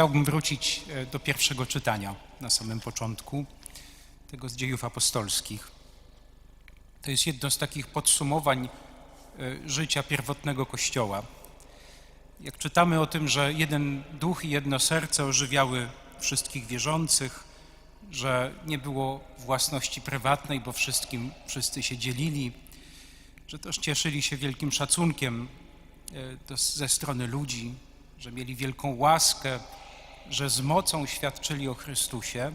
Chciałbym wrócić e, do pierwszego czytania na samym początku, tego z dziejów apostolskich. To jest jedno z takich podsumowań e, życia pierwotnego Kościoła. Jak czytamy o tym, że jeden duch i jedno serce ożywiały wszystkich wierzących, że nie było własności prywatnej, bo wszystkim wszyscy się dzielili, że też cieszyli się wielkim szacunkiem e, ze strony ludzi, że mieli wielką łaskę, że z mocą świadczyli o Chrystusie,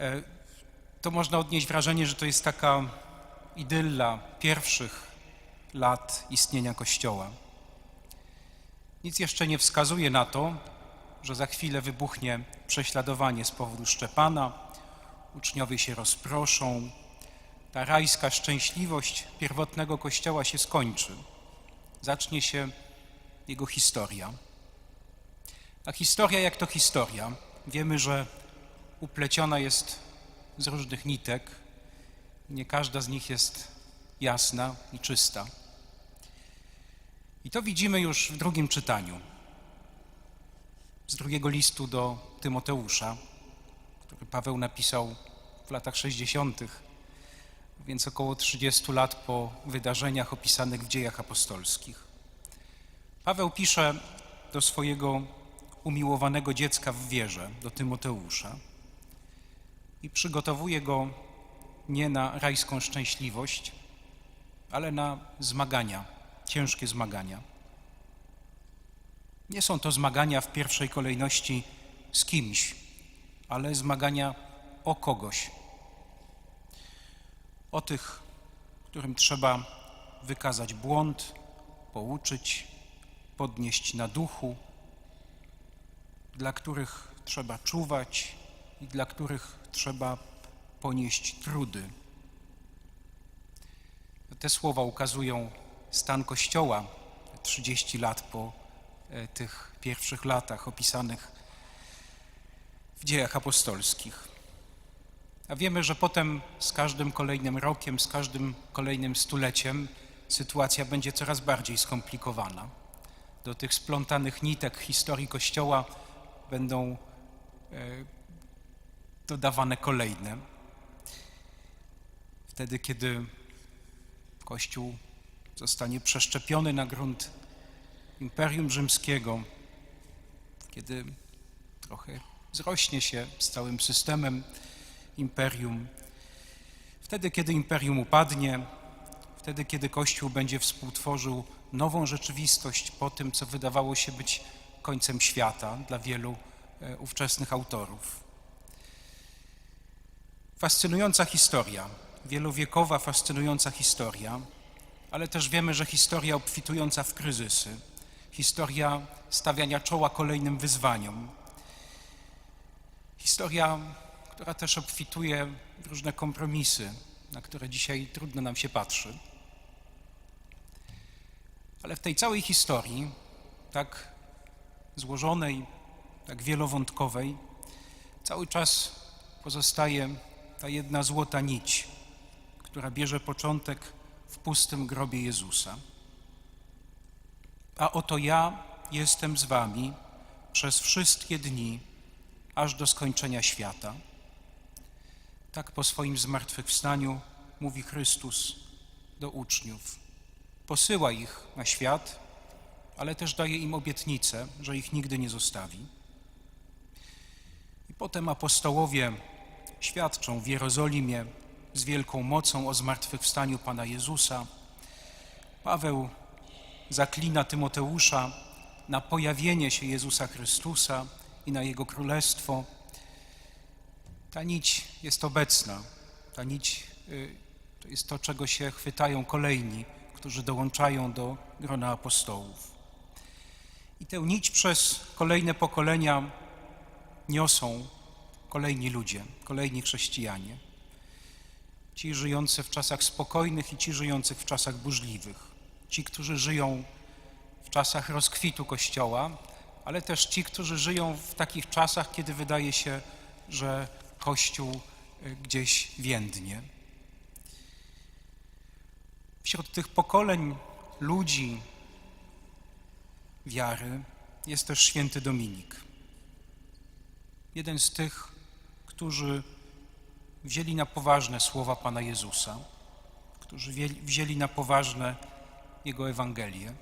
e, to można odnieść wrażenie, że to jest taka idylla pierwszych lat istnienia Kościoła. Nic jeszcze nie wskazuje na to, że za chwilę wybuchnie prześladowanie z powodu Szczepana, uczniowie się rozproszą, ta rajska szczęśliwość pierwotnego Kościoła się skończy. Zacznie się jego historia. A historia jak to historia. Wiemy, że upleciona jest z różnych nitek. Nie każda z nich jest jasna i czysta. I to widzimy już w drugim czytaniu z drugiego listu do Tymoteusza, który Paweł napisał w latach 60., więc około 30 lat po wydarzeniach opisanych w dziejach apostolskich. Paweł pisze do swojego umiłowanego dziecka w wierze, do Tymoteusza i przygotowuje go nie na rajską szczęśliwość, ale na zmagania, ciężkie zmagania. Nie są to zmagania w pierwszej kolejności z kimś, ale zmagania o kogoś. O tych, którym trzeba wykazać błąd, pouczyć, podnieść na duchu, dla których trzeba czuwać i dla których trzeba ponieść trudy. Te słowa ukazują stan Kościoła 30 lat po e, tych pierwszych latach opisanych w dziejach apostolskich. A wiemy, że potem z każdym kolejnym rokiem, z każdym kolejnym stuleciem sytuacja będzie coraz bardziej skomplikowana. Do tych splątanych nitek historii Kościoła będą e, dodawane kolejne. Wtedy, kiedy Kościół zostanie przeszczepiony na grunt Imperium Rzymskiego, kiedy trochę zrośnie się z całym systemem imperium, wtedy, kiedy imperium upadnie, wtedy, kiedy Kościół będzie współtworzył nową rzeczywistość po tym, co wydawało się być końcem świata dla wielu e, ówczesnych autorów. Fascynująca historia, wielowiekowa, fascynująca historia, ale też wiemy, że historia obfitująca w kryzysy, historia stawiania czoła kolejnym wyzwaniom, historia, która też obfituje w różne kompromisy, na które dzisiaj trudno nam się patrzy. Ale w tej całej historii, tak złożonej, tak wielowątkowej, cały czas pozostaje ta jedna złota nić, która bierze początek w pustym grobie Jezusa. A oto ja jestem z wami przez wszystkie dni, aż do skończenia świata. Tak po swoim zmartwychwstaniu mówi Chrystus do uczniów. Posyła ich na świat, ale też daje im obietnicę, że ich nigdy nie zostawi. I potem apostołowie świadczą w Jerozolimie z wielką mocą o zmartwychwstaniu Pana Jezusa. Paweł zaklina Tymoteusza na pojawienie się Jezusa Chrystusa i na Jego Królestwo. Ta nić jest obecna. Ta nić y, to jest to, czego się chwytają kolejni, którzy dołączają do grona apostołów. I tę nić przez kolejne pokolenia niosą kolejni ludzie, kolejni chrześcijanie. Ci żyjący w czasach spokojnych i ci żyjących w czasach burzliwych. Ci, którzy żyją w czasach rozkwitu Kościoła, ale też ci, którzy żyją w takich czasach, kiedy wydaje się, że Kościół y, gdzieś więdnie. Wśród tych pokoleń ludzi wiary jest też święty Dominik. jeden z tych, którzy wzięli na poważne słowa Pana Jezusa, którzy wzięli- na poważne Jego Ewangelię.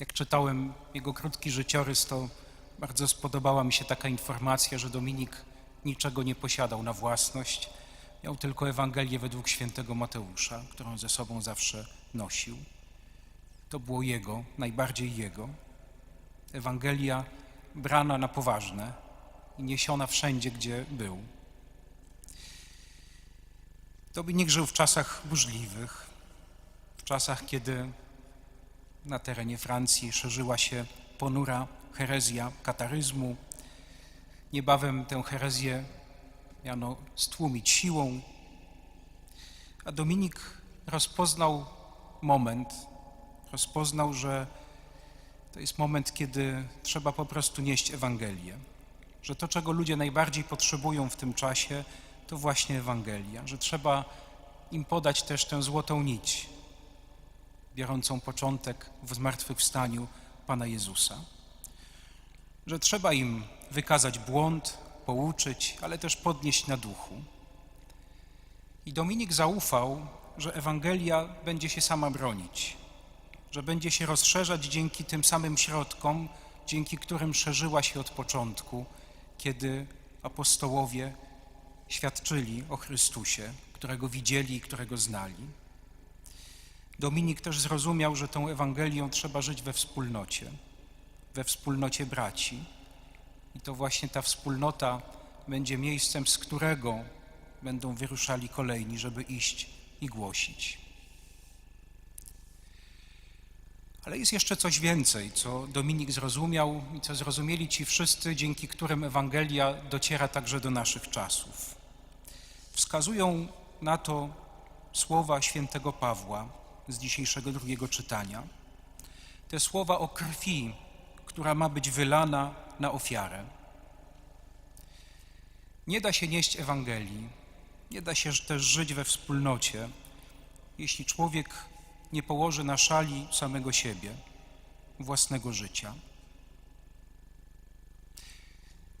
Jak czytałem jego krótki życiorys, to bardzo spodobała mi się taka informacja, że Dominik niczego nie posiadał na własność. Miał tylko Ewangelię według świętego Mateusza, którą ze sobą zawsze nosił. To było jego, najbardziej jego. Ewangelia brana na poważne i niesiona wszędzie, gdzie był. Dominik żył w czasach burzliwych, w czasach, kiedy na terenie Francji szerzyła się ponura herezja kataryzmu. Niebawem tę herezję miano stłumić siłą, a Dominik rozpoznał moment, rozpoznał, że to jest moment, kiedy trzeba po prostu nieść Ewangelię, że to, czego ludzie najbardziej potrzebują w tym czasie, to właśnie Ewangelia, że trzeba im podać też tę złotą nić, biorącą początek w zmartwychwstaniu Pana Jezusa. Że trzeba im wykazać błąd, pouczyć, ale też podnieść na duchu. I Dominik zaufał, że Ewangelia będzie się sama bronić, że będzie się rozszerzać dzięki tym samym środkom, dzięki którym szerzyła się od początku, kiedy apostołowie świadczyli o Chrystusie, którego widzieli i którego znali. Dominik też zrozumiał, że tą Ewangelią trzeba żyć we wspólnocie, we wspólnocie braci. I to właśnie ta wspólnota będzie miejscem, z którego będą wyruszali kolejni, żeby iść i głosić. Ale jest jeszcze coś więcej, co Dominik zrozumiał i co zrozumieli ci wszyscy, dzięki którym Ewangelia dociera także do naszych czasów. Wskazują na to słowa świętego Pawła z dzisiejszego drugiego czytania. Te słowa o krwi, która ma być wylana na ofiarę. Nie da się nieść Ewangelii, nie da się też żyć we wspólnocie, jeśli człowiek nie położy na szali samego siebie, własnego życia.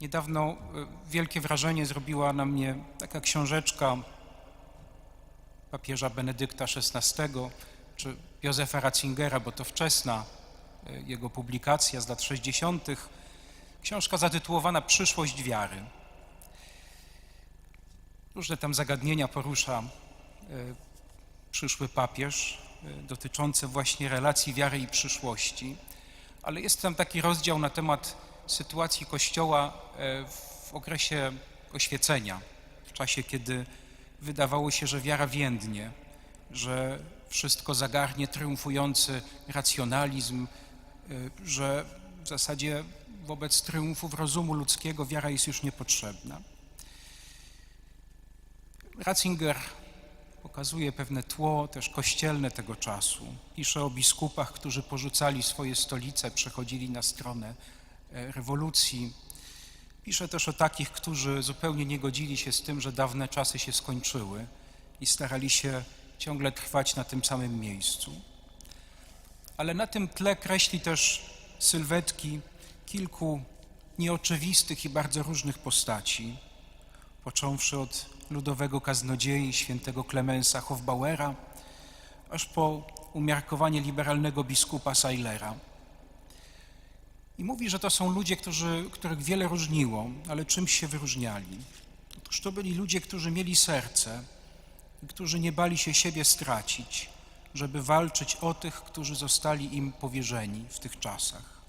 Niedawno e, wielkie wrażenie zrobiła na mnie taka książeczka papieża Benedykta XVI czy Józefa Ratzingera, bo to wczesna e, jego publikacja z lat 60. Książka zatytułowana Przyszłość wiary. Różne tam zagadnienia porusza e, przyszły papież dotyczące właśnie relacji wiary i przyszłości, ale jest tam taki rozdział na temat sytuacji Kościoła e, w okresie oświecenia, w czasie, kiedy wydawało się, że wiara więdnie, że wszystko zagarnie triumfujący racjonalizm, e, że w zasadzie wobec triumfów rozumu ludzkiego wiara jest już niepotrzebna. Ratzinger pokazuje pewne tło też kościelne tego czasu. Pisze o biskupach, którzy porzucali swoje stolice, przechodzili na stronę e, rewolucji. Pisze też o takich, którzy zupełnie nie godzili się z tym, że dawne czasy się skończyły i starali się ciągle trwać na tym samym miejscu. Ale na tym tle kreśli też sylwetki kilku nieoczywistych i bardzo różnych postaci, począwszy od ludowego kaznodziei świętego Klemensa Hofbauera, aż po umiarkowanie liberalnego biskupa Seilera. I mówi, że to są ludzie, którzy, których wiele różniło, ale czymś się wyróżniali. Otóż to byli ludzie, którzy mieli serce którzy nie bali się siebie stracić, żeby walczyć o tych, którzy zostali im powierzeni w tych czasach.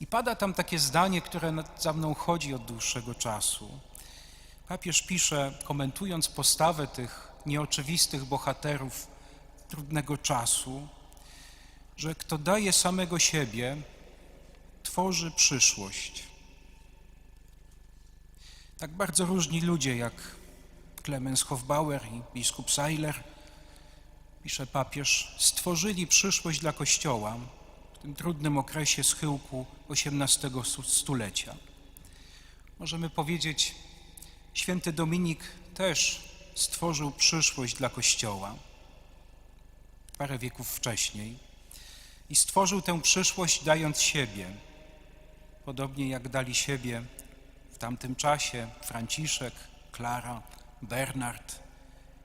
I pada tam takie zdanie, które za mną chodzi od dłuższego czasu. Papież pisze, komentując postawę tych nieoczywistych bohaterów trudnego czasu, że kto daje samego siebie, tworzy przyszłość. Tak bardzo różni ludzie jak Clemens Hofbauer i biskup Seiler, pisze papież, stworzyli przyszłość dla Kościoła w tym trudnym okresie schyłku XVIII stu- stulecia. Możemy powiedzieć, święty Dominik też stworzył przyszłość dla Kościoła parę wieków wcześniej i stworzył tę przyszłość dając siebie, podobnie jak dali siebie tamtym czasie Franciszek, Klara, Bernard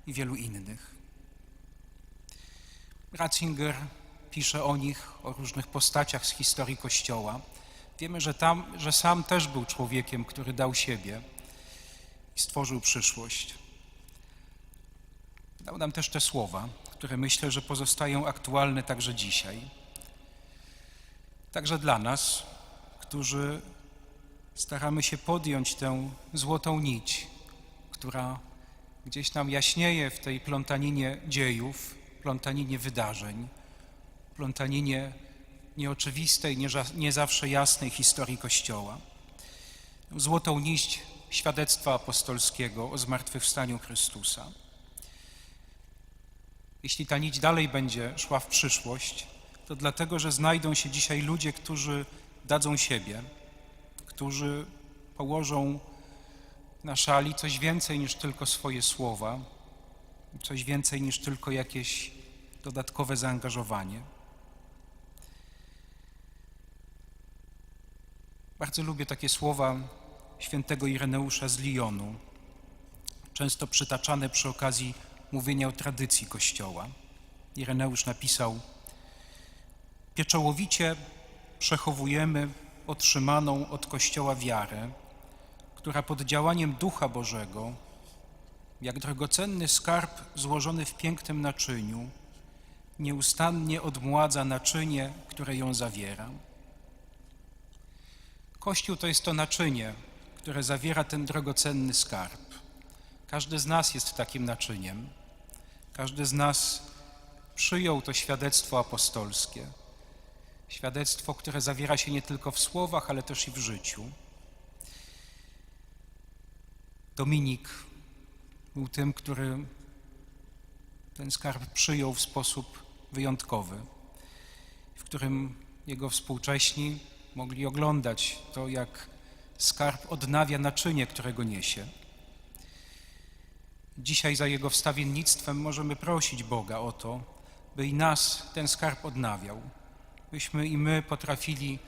i wielu innych. Ratzinger pisze o nich, o różnych postaciach z historii Kościoła. Wiemy, że, tam, że sam też był człowiekiem, który dał siebie i stworzył przyszłość. Dał nam też te słowa, które myślę, że pozostają aktualne także dzisiaj. Także dla nas, którzy staramy się podjąć tę złotą nić, która gdzieś nam jaśnieje w tej plątaninie dziejów, plątaninie wydarzeń, plątaninie nieoczywistej, nie, zawsze jasnej historii Kościoła. Złotą niść świadectwa apostolskiego o zmartwychwstaniu Chrystusa. Jeśli ta nić dalej będzie szła w przyszłość, to dlatego, że znajdą się dzisiaj ludzie, którzy dadzą siebie, którzy położą na szali coś więcej niż tylko swoje słowa, coś więcej niż tylko jakieś dodatkowe zaangażowanie. Bardzo lubię takie słowa świętego Ireneusza z Lyonu, często przytaczane przy okazji mówienia o tradycji Kościoła. Ireneusz napisał: Pieczołowicie przechowujemy otrzymaną od Kościoła wiarę, która pod działaniem Ducha Bożego, jak drogocenny skarb złożony w pięknym naczyniu, nieustannie odmładza naczynie, które ją zawiera. Kościół to jest to naczynie, które zawiera ten drogocenny skarb. Każdy z nas jest takim naczyniem. Każdy z nas przyjął to świadectwo apostolskie. Świadectwo, które zawiera się nie tylko w słowach, ale też i w życiu. Dominik był tym, który ten skarb przyjął w sposób wyjątkowy, w którym jego współcześni mogli oglądać to, jak skarb odnawia naczynie, którego niesie. Dzisiaj za jego wstawiennictwem możemy prosić Boga o to, by i nas ten skarb odnawiał, byśmy i my potrafili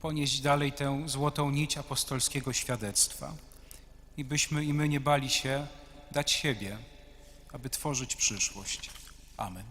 ponieść dalej tę złotą nić apostolskiego świadectwa i byśmy i my nie bali się dać siebie, aby tworzyć przyszłość. Amen.